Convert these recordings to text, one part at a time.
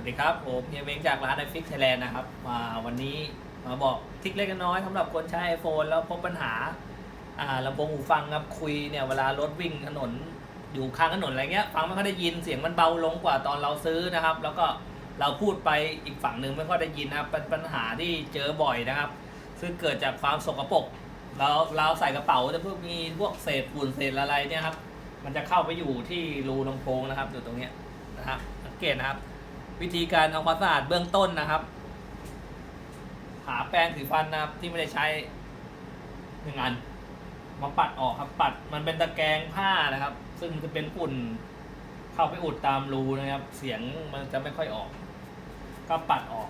วัสดีครับ ผมเฮียเม้งจากร้านไอฟิกไทยแลนด์นะครับมาวันนี้มาบอกทิกเล็กน้อยสำหรับคนใช้ iPhone แล้วพบปัญหาอ่าลำโพงหูฟังครับคุยเนี่ยเวลารถวิ่งถนนอยู่ข้างถนนอะไรเงี้ยฟังไม่ค่อยได้ยินเสียงมันเบาลงกว่าตอนเราซื้อนะครับ แล้วก็เราพูดไปอีกฝั่งหนึ่งไม่ค่อยได้ยินนะครับเป็นปัญหาที่เจอบ่อยนะครับ ซึ่งเกิดจากความสกปรกเราเราใส่กระเป๋าจะพวกมีพวกเศษฝุ่นเศษอะไรเนี่ยครับมันจะเข้าไปอยู่ที่รูลำโพงนะครับอยู่ตรงเนี้ยนะครับสังเกตนะครับ วิธีการทำความสะอาดเบื้องต้นนะครับ หาแปรงสีฟันนะครับที่ไม่ได้ใช้หนึ่งอัน มาปัดออกครับปัดมันเป็นตะแกรงผ้านะครับ ซึ่งมันจะเป็นฝุ่นเข้าไปอุดตามรูนะครับ เสียงมันจะไม่ค่อยออก ก็ปัดออก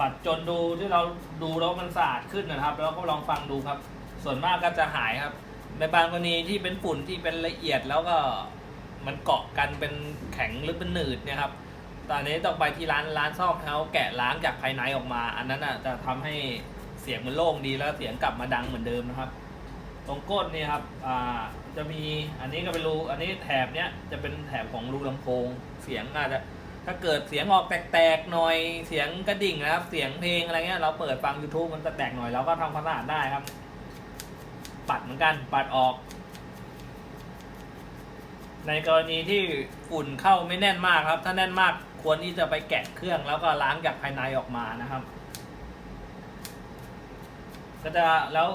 ปัดจนดูที่เราดูแล้วมันสะอาดขึ้นนะครับ แล้วก็ลองฟังดูครับ ส่วนมากก็จะหายครับ ในบางกรณีที่เป็นฝุ่นที่เป็นละเอียดแล้วก็ มันเกาะกันเป็นแข็งหรือเป็นหนืดเนี่ยครับตอนนี้ต้อไปที่ร้านร้านซ่อมเขาแกะล้างจากภายในออกมา อันนั้นอะจะทำให้เสียงมันโล่งดีแล้วเสียงกลับมาดังเหมือนเดิมนะครับ ตรงก้นนี่ครับอ่าจะมีอันนี้ก็เป็นรูอันนี้แถบเนี้ยจะเป็นแถบของรูลำโพง เสียงอาจจะถ้าเกิดเสียงออกแตกๆหน่อยเสียงกระดิ่งนะครับ เสียงเพลงอะไรเงี้ยเราเปิดฟัง YouTube มันจะแตกหน่อยเราก็ทำความสะอาดได้ครับ ปัดเหมือนกันปัดออก ในกรณีที่ฝุ่นเข้าไม่แน่นมากครับ ถ้าแน่นมากควรที่จะไปแกะเครื่องแล้วก็ล้างจากภายในออกมานะครับ ก็จะแล้ว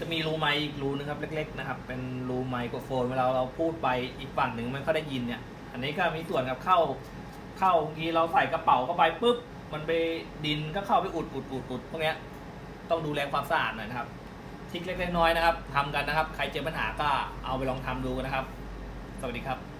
จะมีรูไมค์อีกรูนึงครับ เล็ก ๆ นะครับ เป็นรูไมโครโฟนเวลาเราพูดไปอีกฝั่งหนึ่งมันก็ได้ยินเนี่ย อันนี้ก็มีส่วนกับเข้าเข้าบางทีเราใส่กระเป๋าเข้าไปปุ๊บมันไปดินก็เข้าไปอุดอุดอุดอุดพวกเนี้ยต้องดูแลความสะอาดหน่อยนะครับทิกเล็กๆน้อยๆนะครับทำกันนะครับ ใครเจอปัญหาก็เอาไปลองทำดูนะครับ สวัสดีครับ